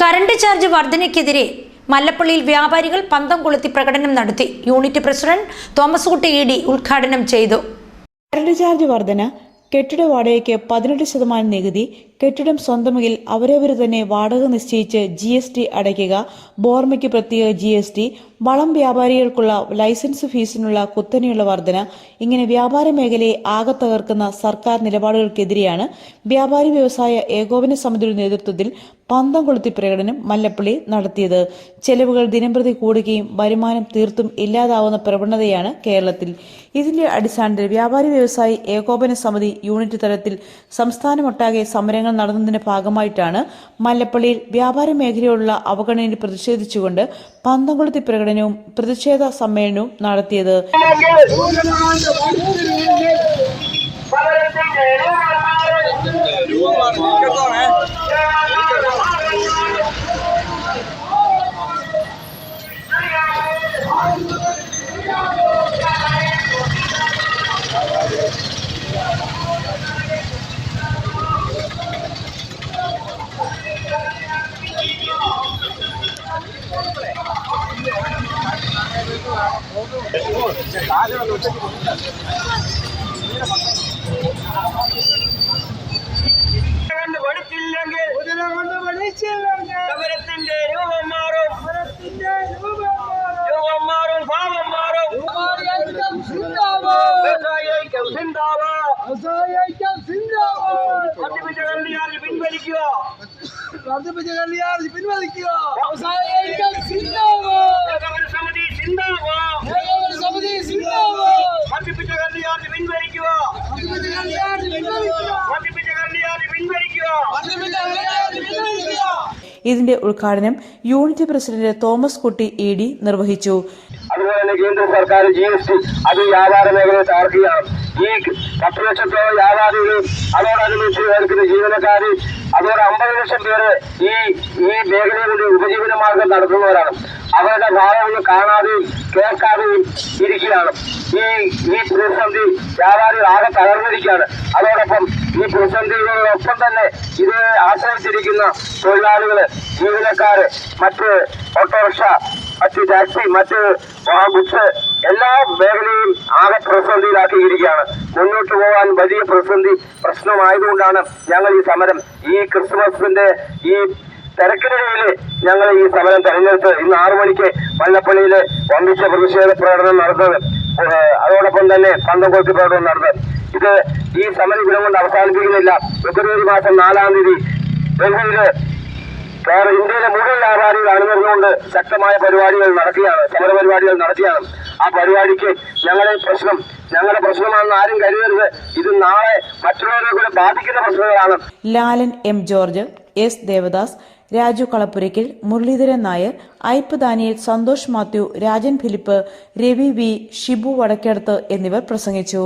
Current charge വർധനയ്ക്കെതിരെ മല്ലപ്പള്ളിയിൽ വ്യാപാരികൾ പന്തം കൊളുത്തി പ്രകടനം നടത്തി. Unit president Thomas Kutty E D ഉദ്ഘാടനം ചെയ്തു. കറണ്ട് ചാർജ് വർധന കെട്ടിട വാടകയ്ക്ക് പതിനെട്ട് ശതമാനം നികുതി കെട്ടിടം സ്വന്തമെങ്കിൽ അവരവർ തന്നെ വാടക നിശ്ചയിച്ച് ജി എസ് ടി അടയ്ക്കുക. ബോർമയ്ക്ക് പ്രത്യേക ജി എസ് ടി. വളം വ്യാപാരികൾക്കുള്ള ലൈസൻസ് ഫീസിനുള്ള കുത്തനെയുള്ള വർധന. ഇങ്ങനെ വ്യാപാര മേഖലയെ ആകെ തകർക്കുന്ന സർക്കാർ നിലപാടുകൾക്കെതിരെയാണ് വ്യാപാരി വ്യവസായ ഏകോപന സമിതിയുടെ നേതൃത്വത്തിൽ പന്തം കൊളുത്തി പ്രകടനം മല്ലപ്പള്ളി നടത്തിയത്. ചെലവുകൾ ദിനംപ്രതി കൂടുകയും വരുമാനം തീർത്തും ഇല്ലാതാവുന്ന പ്രവണതയാണ് കേരളത്തിൽ. ഇതിന്റെ അടിസ്ഥാനത്തിൽ വ്യാപാരി വ്യവസായി ഏകോപന സമിതി യൂണിറ്റ് തലത്തിൽ സംസ്ഥാനമൊട്ടാകെ സമരങ്ങൾ നടന്നതിന്റെ ഭാഗമായിട്ടാണ് മല്ലപ്പള്ളിയിൽ വ്യാപാര മേഖലയോടുള്ള അവഗണനയിൽ പ്രതിഷേധിച്ചുകൊണ്ട് പന്തംകുളത്തി പ്രകടനവും പ്രതിഷേധ സമ്മേളനവും നടത്തിയത്. പഠിച്ചില്ലെങ്കിൽ കുതിര കൊണ്ട് പഠിച്ചില്ലെങ്കിൽ സമരത്തിന്റെ രൂപം മാറും സമരത്തിന്റെ രൂപം മാറും. രൂപം മാറും ഭാവം മാറും വ്യവസായിക്കം സിന്ദാബാദ്. വ്യവസായിക്കും സിന്ദാബാദ് വ്യവസായിക്കം സിന്ദാബാദ്. വർദ്ധിപ്പിച്ച കല്യാണം പിൻവലിക്കുക വർദ്ധിപ്പിച്ച കല്യാണം പിൻവലിക്കുക ഇതിന്റെ ഉദ്ഘാടനം unit president Thomas Kutty E D നിർവഹിച്ചു. അതുപോലെ കേന്ദ്ര സർക്കാർ ജി എസ് ടി അത് വ്യാപാര മേഖലയെ തകർക്കുകയാണ്. ഈ പത്ത് ലക്ഷത്തോളം വ്യാപാരികളും അതോടനുബന്ധിച്ച് നിൽക്കുന്ന ജീവനക്കാര് അതോടെ അമ്പത് ലക്ഷം പേര് ഈ ഈ മേഖലയുടെ ഉപജീവന മാർഗം നടത്തുന്നവരാണ്. അവരുടെ ഭാരമൊന്നും കാണാതെയും കേൾക്കാതെയും ഇരിക്കുകയാണ്. ഈ ഈ പ്രതിസന്ധി വ്യാപാരികൾ ആകെ തകർന്നിരിക്കുകയാണ് അതോടൊപ്പം ഈ പ്രതിസന്ധികളോടൊപ്പം തന്നെ ഇത് ആശ്രയിച്ചിരിക്കുന്ന തൊഴിലാളികൾ ജീവനക്കാർ മറ്റ് ഓട്ടോറിക്ഷ മറ്റ് ടാക്സി മറ്റ് ബുക്സ് എല്ലാ മേഖലയും ആകെ പ്രതിസന്ധിയിലാക്കിയിരിക്കുകയാണ്. മുന്നോട്ട് പോകാൻ വലിയ പ്രതിസന്ധി പ്രശ്നമായതുകൊണ്ടാണ് ഞങ്ങൾ ഈ സമരം ഈ ക്രിസ്മസിന്റെ ഈ തിരക്കിനിടയിൽ ഞങ്ങൾ ഈ സമരം തെരഞ്ഞെടുത്ത് ഇന്ന് ആറു മണിക്ക് വല്ലപ്പള്ളിയിൽ വമ്പിച്ച പ്രതിഷേധ പ്രകടനം നടന്നത്. അതോടൊപ്പം തന്നെ പന്തംകൊളുത്തി പ്രകടനം നടന്നത്. ഇത് ഈ സമരം ഇവിടം കൊണ്ട് അവസാനിപ്പിക്കുന്നില്ല. ഫെബ്രുവരി മാസം നാലാം തീയതി ഡൽഹിയിൽ വേറെ ഇന്ത്യയിലെ മുഴുവൻ വ്യാപാരികൾ അണിനിർന്നുകൊണ്ട് ശക്തമായ പരിപാടികൾ നടക്കുകയാണ് സമര പരിപാടികൾ നടത്തിയാണ്. ആ പരിപാടിക്ക് ഞങ്ങളെ പ്രശ്നം ഞങ്ങളുടെ പ്രശ്നമാണെന്ന് ആരും കരുതരുത്. ഇത് നാളെ മറ്റുള്ളവരെ കൂടെ ബാധിക്കുന്ന പ്രശ്നങ്ങളാണ്. Lalan M George S Devadas Raju Kalappurakkal Muraleedharan Nair Ipe Daniel Santhosh Mathew Rajan Philip Ravi V Shibu Vadakkedath എന്നിവർ പ്രസംഗിച്ചു.